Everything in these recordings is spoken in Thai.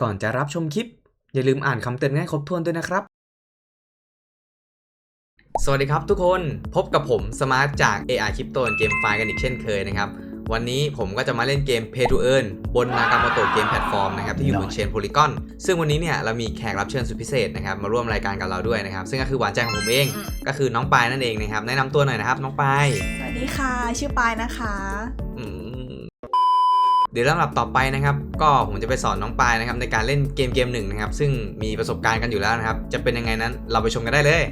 ก่อนจะรับชมคลิป อย่าลืมอ่านคำเตือนให้ครบถ้วนด้วยนะครับ สวัสดีครับทุกคนพบกับผมสมาร์ทจาก AR Crypto เกมไฟล์กันอีกเช่นเคยนะครับ วันนี้ผมก็จะมาเล่นเกม Pay to Earn บน Nakamoto Game Platform นะครับที่อยู่บนเชน Polygon ซึ่งวันนี้เนี่ยเรามีแขกรับเชิญสุดพิเศษนะครับมาร่วมรายการกับเราด้วยนะครับ ซึ่งก็คือหวานใจของผมเองอืมก็คือน้องปายนั่นเองนะครับแนะนำตัวหน่อยนะครับน้องปาย สวัสดีค่ะ ชื่อปายนะคะอืมเดี๋ยวลำดับต่อไปนะครับ ก็ผมจะไปสอนน้องปายนะครับในการเล่นเกมเกมหนึ่งนะครับ ซึ่งมีประสบการณ์กันอยู่แล้วนะครับ จะเป็นยังไงนั้นเราไปชมกันได้เลย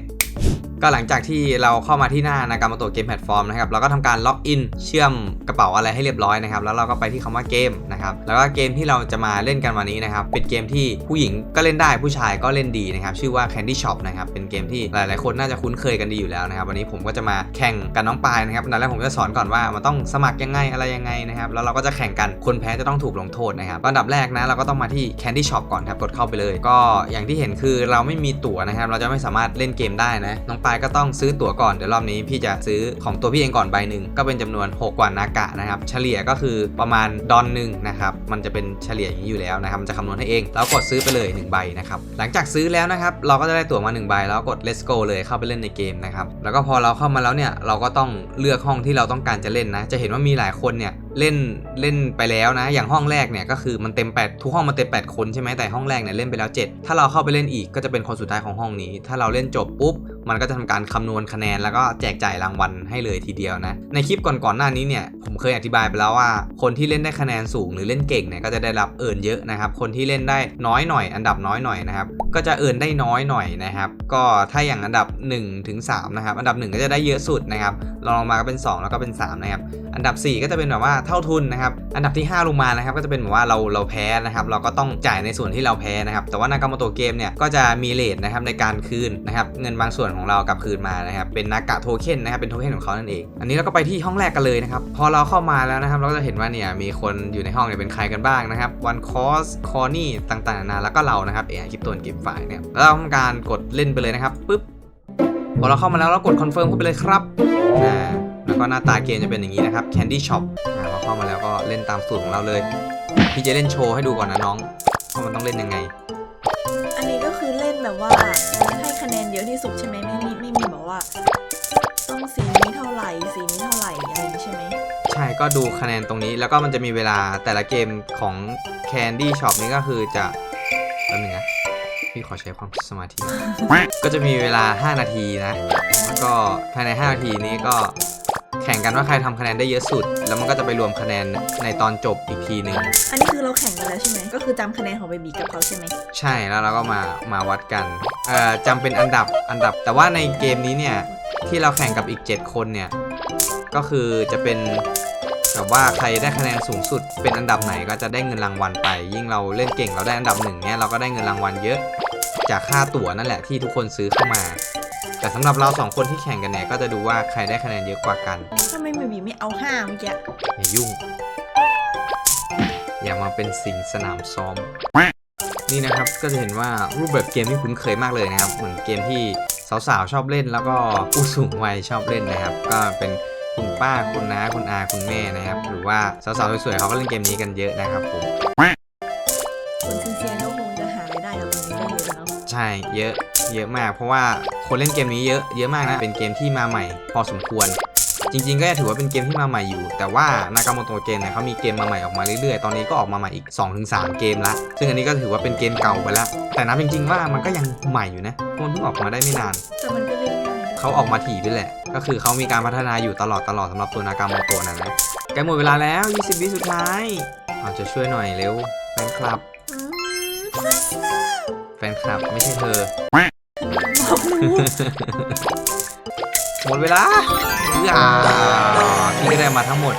ก็หลังจากที่เราเข้ามาที่หน้านากามาโตเกมแพลตฟอร์มนะครับเราก็ทำการล็อกอินเชื่อมกระเป๋าอะไรให้เรียบร้อยนะครับแล้วเราก็ไปที่คำว่าเกมนะครับแล้วก็เกมที่เราจะมาเล่นกันวันนี้นะครับเป็นเกมที่ผู้หญิงก็เล่นได้ผู้ชายก็เล่นดีนะครับชื่อว่า Candy Shop นะครับเป็นเกมที่หลาย ๆ คนน่าจะคุ้นเคยกันดีอยู่แล้วนะครับวันนี้ผมก็จะมาแข่งกับน้องปายนะครับอันแรกผมจะสอนก่อนว่ามันต้องสมัครยังไงอะไรยังไงนะครับแล้วเราก็จะแข่งกันคนแพ้จะต้องถูกลงโทษนะครับอันดับแรกนะเราก็ต้องมาที่ Candy Shop ก่อนครับกดเข้าไปเลย ก็อย่างที่เห็นคือเราไม่มีตั๋วนะครับเราจะไม่สามารถเล่นเกมได้นะน้องปายก็ต้องซื้อตั๋วก่อน เดี๋ยวรอบนี้พี่จะซื้อของตัวพี่เองก่อนใบหนึ่งก็เป็นจำนวน 6 กว่านากะนะครับ เฉลี่ยก็คือประมาณดอนหนึ่งนะครับ มันจะเป็นเฉลี่ยอย่างนี้อยู่แล้วนะครับ มันจะคำนวณให้เอง แล้วกดซื้อไปเลย 1 ใบนะครับ หลังจากซื้อแล้วนะครับ เราก็จะได้ตั๋วมา 1 ใบ แล้วกด let's go เลยเข้าไปเล่นในเกมนะครับ แล้วก็พอเราเข้ามาแล้วเนี่ยเราก็ต้องเลือกห้องที่เราต้องการจะเล่นนะ จะเห็นว่ามีหลายคนเนี่ยเล่นเล่นไปแล้วนะ อย่างห้องแรกเนี่ยก็คือมันเต็ม 8 ทุกห้องมันเต็ม 8 คนใช่ไหมแต่ห้องแรกเนี่ยเล่นไปแล้ว 7 ถ้าเราเข้าไปเล่นอีกก็จะเป็นคนสุดท้ายของห้องนี้ ถ้าเราเล่นจบปุ๊บ มันก็จะทำการคำนวณคะแนนแล้วก็แจกจ่ายรางวัลให้เลยทีเดียวนะ ในคลิปก่อนๆหน้านี้เนี่ยผมเคยอธิบายไปแล้วว่า คนที่เล่นได้คะแนนสูงหรือเล่นเก่งเนี่ยก็จะได้รับเอิร์นเยอะนะครับ คนที่เล่นได้น้อยหน่อย อันดับน้อยหน่อยนะครับก็จะเอิร์นได้น้อยหน่อยนะครับก็ถ้าอย่างอันดับ1ถึง3นะครับอันดับ 1 ก็จะได้เยอะสุดนะครับรองลงมาก็เป็น 2 แล้วก็เป็น3นะครับอันดับ 4 ก็จะเป็นแบบว่าเท่าทุนนะครับอันดับที่ 5 ลงมานะครับก็จะเป็นแบบว่าเราเราแพ้นะครับเราก็ต้องจ่ายในส่วนที่เราแพ้นะครับแต่ว่านากาโมโตเกมเนี่ยก็จะมีเลทนะครับในการคืนนะครับเงินบางส่วนของเรากลับคืนมานะครับเป็นนากะโทเค็นนะครับเป็นโทเค็นของเขานั่นเอง อันนี้เราก็ไปที่ห้องแรกกันเลยนะครับพอเราเข้ามาแล้วนะครับเราก็จะเห็นว่าเนี่ยมีคนอยู่ในห้องเนี่ยเป็นใครกันบ้างนะครับวันคอสคอนี่ต่างๆนานาแล้วก็เรานะครับเอไอคลิปตัวเกมไฟล์เนี่ยแล้วเราทำการกดเล่นไปเลยนะครับปึ๊บ พอเราเข้ามาแล้วเรากดคอนเฟิร์มเข้าไปเลยครับอ่าแล้วก็หน้าตาเกมจะเป็นอย่างนี้นะครับ Candy Shop อ่าพอเข้ามาแล้วก็เล่นตามสูตรของเราเลย พี่จะเล่นโชว์ให้ดูก่อนนะน้องว่ามันต้องเล่นยังไง อันนี้ก็คือเล่นแบบว่าให้คะแนนเยอะที่สุดใช่ไหมไม่มีไม่มีแบบว่า ต้องสีนี้เท่าไหร่สีนี้เท่าไหร่อะไรอย่างนี้ใช่ไหมใช่ก็ดูคะแนนตรงนี้แล้วก็มันจะมีเวลาแต่ละเกมของ Candy Shop นี้ก็คือจะแป๊บนึงนะ พี่ขอใช้ความสมาธิ ก็จะมีเวลา 5 นาทีนะ แล้วก็ภายใน 5 นาทีนี้ก็แข่งกันว่าใครทำคะแนนได้เยอะสุด แล้วมันก็จะไปรวมคะแนนในตอนจบอีกทีหนึ่ง อันนี้คือเราแข่งกันแล้วใช่ไหม ก็คือจำคะแนนของเบบีกับเขาใช่ไหม ใช่แล้วเราก็มามาวัดกันเอ่อจำเป็นอันดับอันดับ แต่ว่าในเกมนี้เนี่ย ที่เราแข่งกับอีก 7 คนเนี่ย ก็คือจะเป็น แบบว่าใครได้คะแนนสูงสุด เป็นอันดับไหนก็จะได้เงินรางวัลไป ยิ่งเราเล่นเก่งเราได้อันดับหนึ่งเนี่ยเราก็ได้เงินรางวัลเยอะ จากค่าตั๋วนั่นแหละที่ทุกคนซื้อเข้ามา แต่สำหรับเราสองคนที่แข่งกันเนี่ยก็จะดูว่าใครได้คะแนนเยอะกว่ากันทำไมเบบีไม่เอาห้าเมื่อกี้อย่ายุ่ง อย่ามาเป็นสิงสนามซ้อมนี่นะครับก็จะเห็นว่ารูปแบบเกมที่คุ้นเคยมากเลยนะครับเหมือนเกมที่สาวๆชอบเล่น แล้วก็ผู้สูงวัยชอบเล่นนะครับ ก็เป็น คุณป้าคุณน้าคุณอาคุณแม่นะครับ หรือว่าสาวๆสวยๆเขาก็เล่นเกมนี้กันเยอะนะครับผมคนซินเซียก็คงจะหารายได้จากตรงนี้ได้เยอะเนาะใช่เยอะเยอะมาก เพราะว่าคนเล่นเกมนี้เยอะเยอะมากนะเป็นเกมที่มาใหม่ พอสมควร จริง ๆ ก็จะถือว่าเป็นเกมที่มาใหม่อยู่ แต่ว่านากาโมโตเกมเนี่ยเขามีเกมมาใหม่ออกมาเรื่อยๆ ตอนนี้ก็ออกมาใหม่อีก 2-3 เกมละ ซึ่งอันนี้ก็ถือว่าเป็นเกมเก่าไปแล้วแต่นับจริง ๆ ว่ามันก็ยังใหม่อยู่นะมันเพิ่งออกมาได้ไม่นานแต่มันก็ เล่นง่ายด้วยเขาออกมาถี่ด้วยแหละ ก็คือเขามีการพัฒนาอยู่ตลอดตลอดสำหรับตัวนากาโมโตะนะนะใกล้หมดเวลาแล้ว 20 วิสุดท้ายเอาจะช่วยหน่อยเร็วแฟนคลับอืมแฟนคลับไม่ใช่เธอบอกหนูหมดเวลาอ่าพี่ก็ได้มาทั้งหมด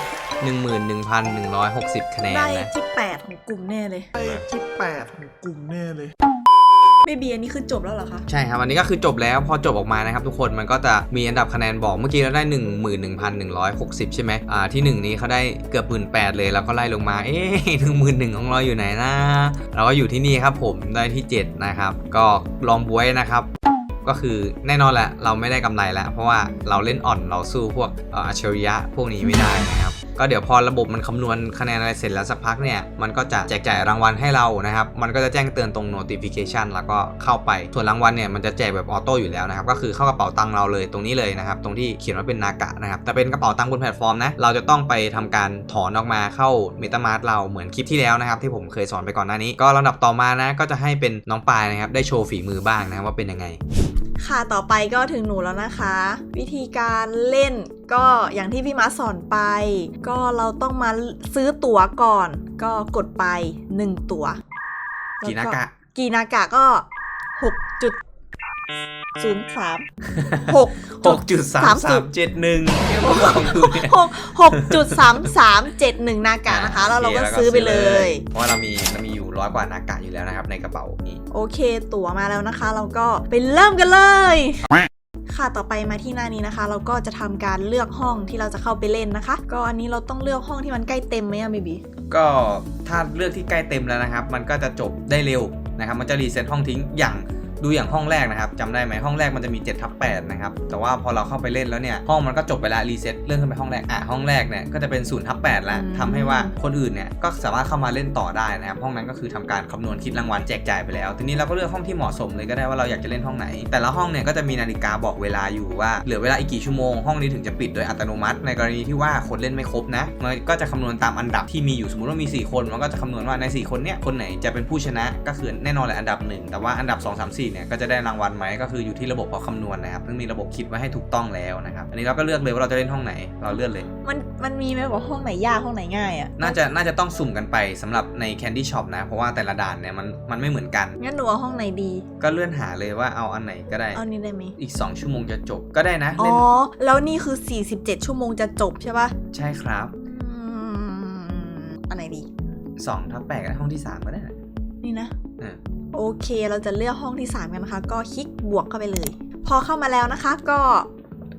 11,160 คะแนนได้นะ ที่แปดของกลุ่มแน่เลยที่แปดของกลุ่มแน่เลย เบบีอันนี้คือจบแล้วเหรอคะ ใช่ครับอันนี้ก็คือจบแล้วพอจบออกมานะครับทุกคนมันก็จะมีอันดับคะแนนบอกเมื่อกี้เราได้ 11,160 ใช่ไหมอ่าที่ 1 นี้เขาได้เกือบ 1 8 0 0เลยแล้วก็ไล่ลงมาเอ๊ะหนึ่งหมื่นหนึ่งของเราอยู่ไหนนะเราก็อยู่ที่นี่ครับผมได้ที่ 7 นะครับ ก็ลองบวยนะครับก็คือแน่นอนแหละเราไม่ได้กำไรแล้ว เพราะว่าเราเล่นอ่อนเราสู้พวกเอ่ออัจฉริยะพวกนี้ไม่ได้นะครับ ก็เดี๋ยวพอระบบมันคำนวณคะแนนอะไรเสร็จแล้วสักพักเนี่ย มันก็จะแจกจ่ายรางวัลให้เรานะครับ มันก็จะแจ้งเตือนตรง notification แล้วก็เข้าไป ส่วนรางวัลเนี่ยมันจะแจกแบบออโต้อยู่แล้วนะครับ ก็คือเข้ากระเป๋าตังเราเลยตรงนี้เลยนะครับ ตรงที่เขียนว่าเป็นนากะนะครับ แต่เป็นกระเป๋าตังบนแพลตฟอร์มนะ เราจะต้องไปทำการถอนออกมาเข้า MetaMask เราเหมือนคลิปที่แล้วนะครับ ที่ผมเคยสอนไปก่อนหน้านี้ ก็ลำดับต่อมานะ ก็จะให้เป็นน้องปายนะครับ ได้โชว์ฝีมือบ้างนะครับว่าเป็นยังไง ค่ะต่อไปก็ถึงหนูแล้วนะคะ วิธีการเล่นก็อย่างที่พี่มาสอนไป ก็เราต้องมาซื้อตั๋วก่อน ก็กดไป 1 ตั๋วกี่นากะกี่นากะก็ 6 จุดศูนย์สามหกหกจุดสามสามเจ็ดหนึ่งบอกดูเนี่ยหกหกจุดสามสามเจ็ดหนึ่งนากะนะคะ แล้วเราก็โคซื้อไปเลย เพราะว่าเรามีเรามีอยู่ ร้อยกว่านากะอยู่แล้วนะครับในกระเป๋านี้โอเค ตั๋วมาแล้วนะคะ เราก็ไปเริ่มกันเลยค่ะต่อไปมาที่หน้านี้นะคะ เราก็จะทำการเลือกห้องที่เราจะเข้าไปเล่นนะคะ ก็อันนี้เราต้องเลือกห้องที่มันใกล้เต็มไหมอะเบบีก็ถ้าเลือกที่ใกล้เต็มแล้วนะครับ มันก็จะจบได้เร็วนะครับ มันจะรีเซ็ตห้องทิ้งอย่าง ดูอย่างห้องแรกนะครับจำได้ไหมห้องแรกมันจะมี7ทับ8นะครับแต่ว่าพอเราเข้าไปเล่นแล้วเนี่ยห้องมันก็จบไปแล้วรีเซ็ตเลื่อนขึ้นไปห้องแรกอะห้องแรกเนี่ยก็จะเป็น0ทับ8แล้วทำให้ว่าคนอื่นเนี่ยก็สามารถเข้ามาเล่นต่อได้นะครับห้องนั้นก็คือทำการคำนวณคิดรางวัลแจกจ่ายไปแล้ว ทีนี้เราก็เลือกห้องที่เหมาะสมเลยก็ได้ว่าเราอยากจะเล่นห้องไหน แต่ละห้องเนี่ยก็จะมีนาฬิกาบอกเวลาอยู่ว่าเหลือเวลาอีกกี่ชั่วโมงห้องนี้ถึงจะปิดโดยอัตโนมัติ ในกรณีที่ว่าคนเล่นไม่ครบนะมันก็จะคำนวณตามอันดับที่มีอยู่สมมติว่ามี 4 คนมันก็จะคำนวณว่าใน 4 คนเนี่ยคนไหนจะเป็นผู้ชนะก็คือแน่นอนแหละอันดับหนึ่งแต่ว่าอันดับ 2 3 4เนี่ยก็จะได้รางวัลไหมก็คืออยู่ที่ระบบเขาคำนวณนะครับซึ่งมีระบบคิดไว้ให้ถูกต้องแล้วนะครับอันนี้เราก็เลือกเลยว่าเราจะเล่นห้องไหนเราเลือกเลย มันมันมีไหมว่าห้องไหนยากห้องไหนง่ายอะน่าจะน่าจะต้องสุ่มกันไปสำหรับใน Candy Shop นะ เพราะว่าแต่ละด่านเนี่ยมันมันไม่เหมือนกันงั้นหนูเอาห้องไหนดี ก็เลื่อนหาเลยว่าเอาอันไหนก็ได้เอานี้ได้ไหมอีก 2 ชั่วโมงจะจบก็ได้นะอ๋เล่อนแล้วนี่คือ 47 ชั่วโมงจะจบใช่ปะใช่ครับอืมอันไหนดี2ทับ8ก็ได้ห้องที่ 3 ก็ได้นะนี่นะเออ โอเค เราจะเลือกห้องที่ 3 กันนะคะ ก็คลิกบวกเข้าไปเลย พอเข้ามาแล้วนะคะ ก็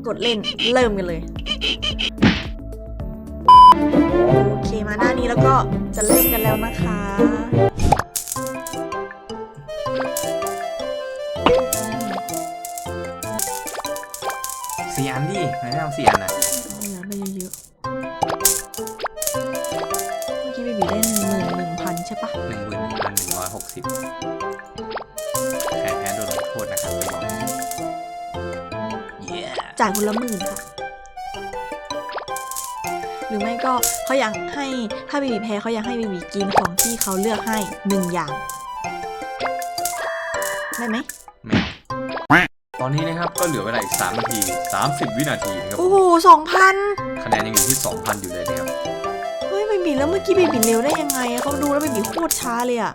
กดเล่นเริ่มกันเลย โอเคมาหน้านี้แล้วก็จะเล่นกันแล้วนะคะสี่อันดิไม่ได้เอาสี่อันนะ จ่ายคนละหมื่นค่ะ หรือไม่ก็เขาอยากให้ถ้าเบบีแพ้เขาอยากให้เบบีกินของที่เขาเลือกให้หนึ่งอย่าง ได้ไหมแมวตอนนี้นะครับก็เหลือเวลาอีก3นาที 30 วินาทีนะครับโอ้โหสองพันคะแนนยังอยู่ที่ 2,000 อยู่เลยนะครับเฮ้ยเบบีแล้วเมื่อกี้เบบีเร็วได้ยังไงอะเขาดูแล้วเบบีโคตรช้าเลยอะ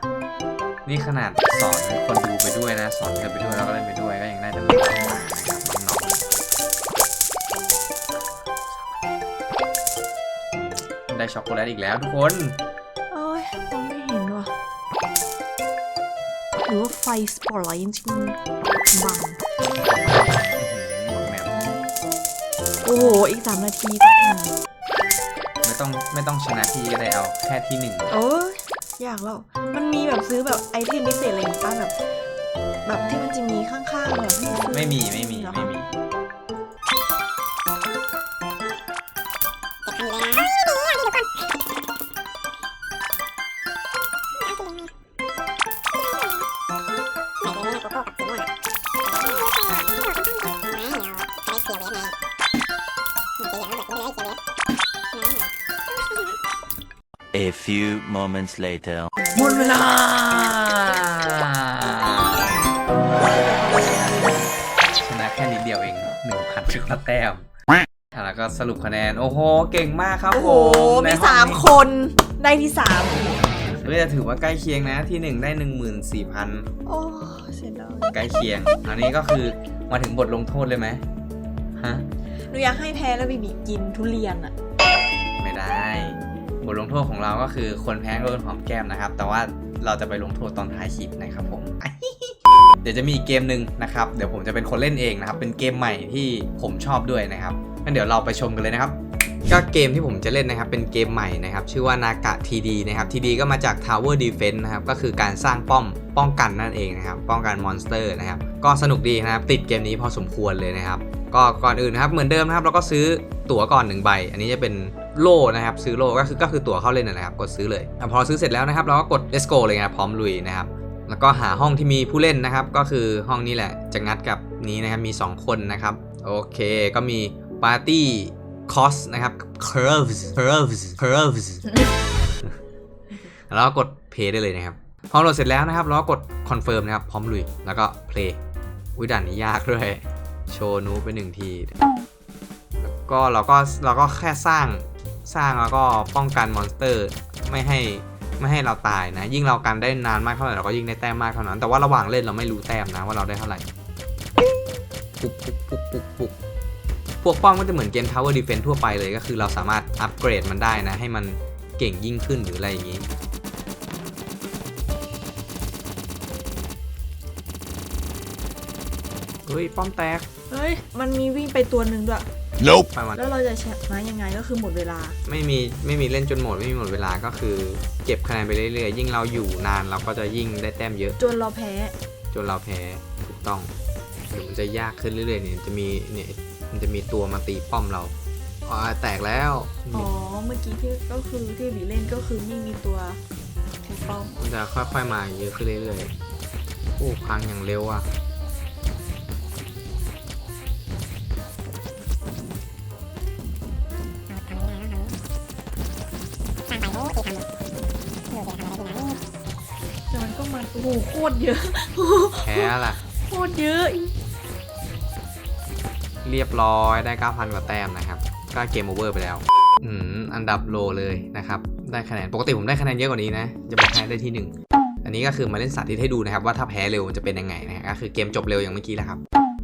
นี่ขนาดสอนคนดูไปด้วยนะ สอนเธอไปด้วยแล้วก็เล่นไปด้วยก็ยังได้แต่ไม่ได้ ได้ช็อกโกแลตอีกแล้วทุกคนเอ้ยมองไม่เห็นว่ะหรือว่าไฟสปอร์ตไลท์จริงๆบังอื้อหือบอกแมวโอ้โหอีกสามนาทีก็หาไม่ต้องไม่ต้องชนะที่ก็ได้เอาแค่ที่หนึ่งโอ้ยอยากแล้ว มันมีแบบซื้อแบบไอเทมพิเศษอะไรอย่างงี้ป่ะแบบ แบบที่มันจะมีข้างๆแบบให้ซื้อไม่มีไม่มีเหรอไม่มี A few moments later. หมดเวลาชนะแค่นิดเดียวเองหนึ่งพันจุดแต้มอะ แล้วก็สรุปคะแนน โอ้โห เก่งมากครับโอ้โหผมมีในห้องสามนี้คนได้ที่สามเฮ้ยแต่ถือว่าใกล้เคียงนะที่หนึ่งได้หนึ่งหมื่นสี่พันโอ้เสียดายใกล้เคียง อันนี้ก็คือมาถึงบทลงโทษเลยไหมฮะ หนูอยากให้แพ้แล้วบีบีกินทุเรียนอะไม่ได้ บทลงโทษของเราก็คือคนแพ้โดนหอมแก้มนะครับ แต่ว่าเราจะไปลงโทษตอนท้ายคลิปนะครับผม เดี๋ยวจะมีอีกเกมหนึ่งนะครับ เดี๋ยวผมจะเป็นคนเล่นเองนะครับ เป็นเกมใหม่ที่ผมชอบด้วยนะครับ งั้นเดี๋ยวเราไปชมกันเลยนะครับก็เกมที่ผมจะเล่นนะครับเป็นเกมใหม่นะครับชื่อว่านากะ TD นะครับ TD ก็มาจาก Tower Defense นะครับก็คือการสร้างป้อมป้องกันนั่นเองนะครับป้องกันมอนสเตอร์นะครับก็สนุกดีนะครับติดเกมนี้พอสมควรเลยนะครับก็ก่อนอื่นนะครับเหมือนเดิมนะครับเราก็ซื้อตั๋วก่อนหนึ่งใบ อันนี้จะเป็นโล่นะครับซื้อโล่ก็คือก็คือตั๋วเข้าเล่นนะครับกดซื้อเลยพอซื้อเสร็จแล้วนะครับเราก็กด let's go เลยนะครับพร้อมลุยนะครับแล้วก็หาห้องที่มีผู้เล่นนะครับก็คือห้องนี้แหละจะงัดกับนี้นะครับมี 2 คนนะครับโอเคก็มี Party Cost นะครับ Curves Curves Curves แล้วกด play ได้เลยนะครับ พอโหลดเสร็จแล้วนะครับ เราก็กด confirm นะครับ พร้อมลุย แล้วก็ play อุ้ยด่านนี้ยากด้วย โชว์นูไปหนึ่งที แล้วก็เราก็เราก็แค่สร้างสร้างแล้วก็ป้องกันมอนสเตอร์ไม่ให้ไม่ให้เราตายนะ ยิ่งเรากันได้นานมากเท่าไหร่เราก็ยิ่งได้แต้มมากเท่านั้น แต่ว่าระหว่างเล่นเราไม่รู้แต้มนะว่าเราได้เท่าไหร่ปุ๊บปุ๊บปุ๊บปุ๊บปุ๊บ พวกป้อมก็จะเหมือนเกม Tower Defense ทั่วไปเลยก็คือเราสามารถอัปเกรดมันได้นะ ให้มันเก่งยิ่งขึ้นหรืออะไรอย่างนี้เฮ้ย ป้อมแตก เฮ้ย มันมีวิ่งไปตัวหนึ่งด้วย Nope. ไปมันแล้วเราจะชนะยังไงก็คือหมดเวลา ไม่มีไม่มีเล่นจนหมดไม่มีหมดเวลาก็คือ เก็บคะแนนไปเรื่อยๆ ยิ่งเราอยู่นานเราก็จะยิ่งได้แต้มเยอะจนเราแพ้ จนเราแพ้ถูกต้องเดี๋ยวมันจะยากขึ้นเรื่อยๆเนี่ยจะมีเนี่ย มันจะมีตัวมาตีป้อมเราอ๋อแตกแล้วอ๋อ เมื่อกี้ที่ก็คือที่บีเล่นก็คือไม่มีตัวแคปป้อมมันจะค่อยๆมาเยอะขึ้นเรื่อยๆโอ้พังอย่างเร็วอะแต่มันก็มันโอ้โหโคตรเยอะแพ้ล่ะโคตรเยอะ เรียบร้อยได้ 9,000 กว่าแต้มนะครับ ก็เกมโอเวอร์ไปแล้ว อืม อันดับโลเลยนะครับ ได้คะแนน ปกติผมได้คะแนนเยอะกว่านี้นะ จะบอกให้ได้ที่ 1 อันนี้ก็คือมาเล่นสาธิตให้ดูนะครับ ว่าถ้าแพ้เร็วจะเป็นยังไงนะก็คือเกมจบเร็วอย่างเมื่อกี้แหละครับ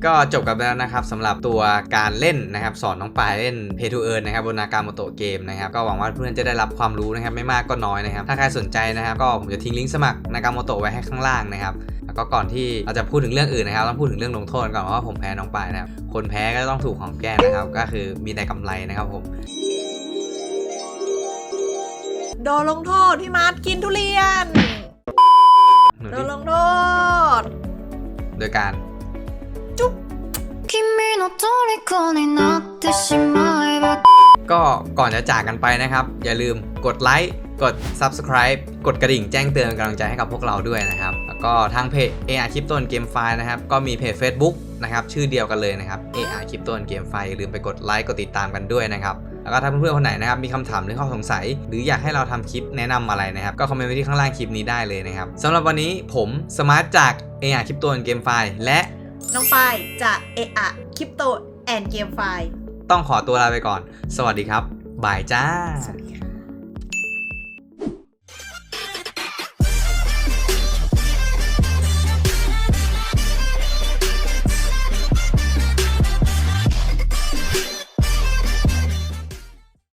ก็จบกันไปแล้วนะครับสำหรับตัวการเล่นนะครับ สอนน้องปายเล่น Pay to Earn นะครับบนนากาโมโตะเกมนะครับก็หวังว่าเพื่อนจะได้รับความรู้นะครับไม่มากก็น้อยนะครับ ถ้าใครสนใจนะครับ ก็ผมจะทิ้งลิงก์สมัครนากาโมโตะไว้ให้ข้างล่างนะครับ ก็ก่อนที่เราจะพูดถึงเรื่องอื่นนะครับต้องพูดถึงเรื่องลงโทษก่อนเพราะว่าผมแพ้น้องปายนะครับคนแพ้ก็ต้องถูกของแก้นะครับ ก็คือมีแต่กำไรนะครับผมโดนลงโทษพี่มาร์ทกินทุเรียนโดนลงโทษโดยการจุ๊บก็ก่อนจะจากกันไปนะครับ อย่าลืมกดไลค์ กด Subscribe กดกระดิ่งแจ้งเตือนเป็นกำลังใจให้กับพวกเราด้วยนะครับ แล้วก็ทางเพจ AR คลิปต้นเกมไฟล์นะครับ ก็มีเพจ Facebook นะครับ ชื่อเดียวกันเลยนะครับ AR คลิปต้นเกมไฟล์อย่าลืมไปกดไลค์กดติดตามกันด้วยนะครับ แล้วก็ถ้าเพื่อนๆคนไหนนะครับมีคำถามหรือข้อสงสัย หรืออยากให้เราทำคลิปแนะนำอะไรนะครับ ก็คอมเมนต์ไว้ที่ข้างล่างคลิปนี้ได้เลยนะครับสำหรับวันนี้ผมสมาร์ทจาก AR คลิปต้นเกมไฟล์และน้องปายจะเอะอะคริปโตแอนเกมไฟต้องขอตัวลาไปก่อน สวัสดีครับบายจ้าสวัสดีค่ะ